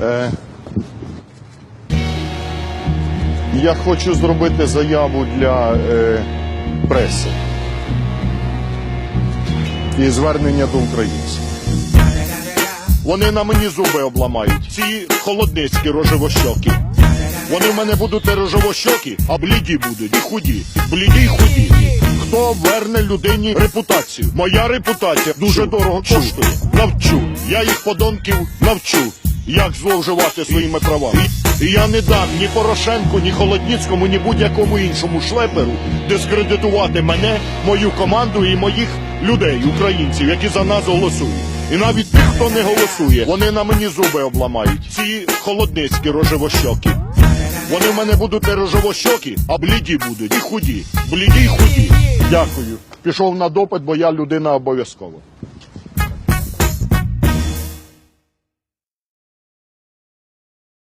Е, я хочу зробити заяву для е, преси і звернення до українців. Вони на мені зуби обламають. Ці холодницькі рожевощоки. Вони в мене будуть рожевощоки, а бліді будуть, і худі. Бліді й худі. Хто верне людині репутацію? Моя репутація дуже дорого коштує. Навчу. Я їх подонків навчу, як зловживати своїми правами. І я не дам ні Порошенку, ні Холодніцькому, ні будь-якому іншому шлеперу дискредитувати мене, мою команду і моїх людей, українців, які за нас голосують. І навіть тих, хто не голосує, вони на мені зуби обламають. Ці холодницькі рожевощоки. Вони в мене будуть не рожевощоки, а бліді будуть і худі. Бліді й худі. Дякую. Пішов на допит, бо я людина обов'язкова.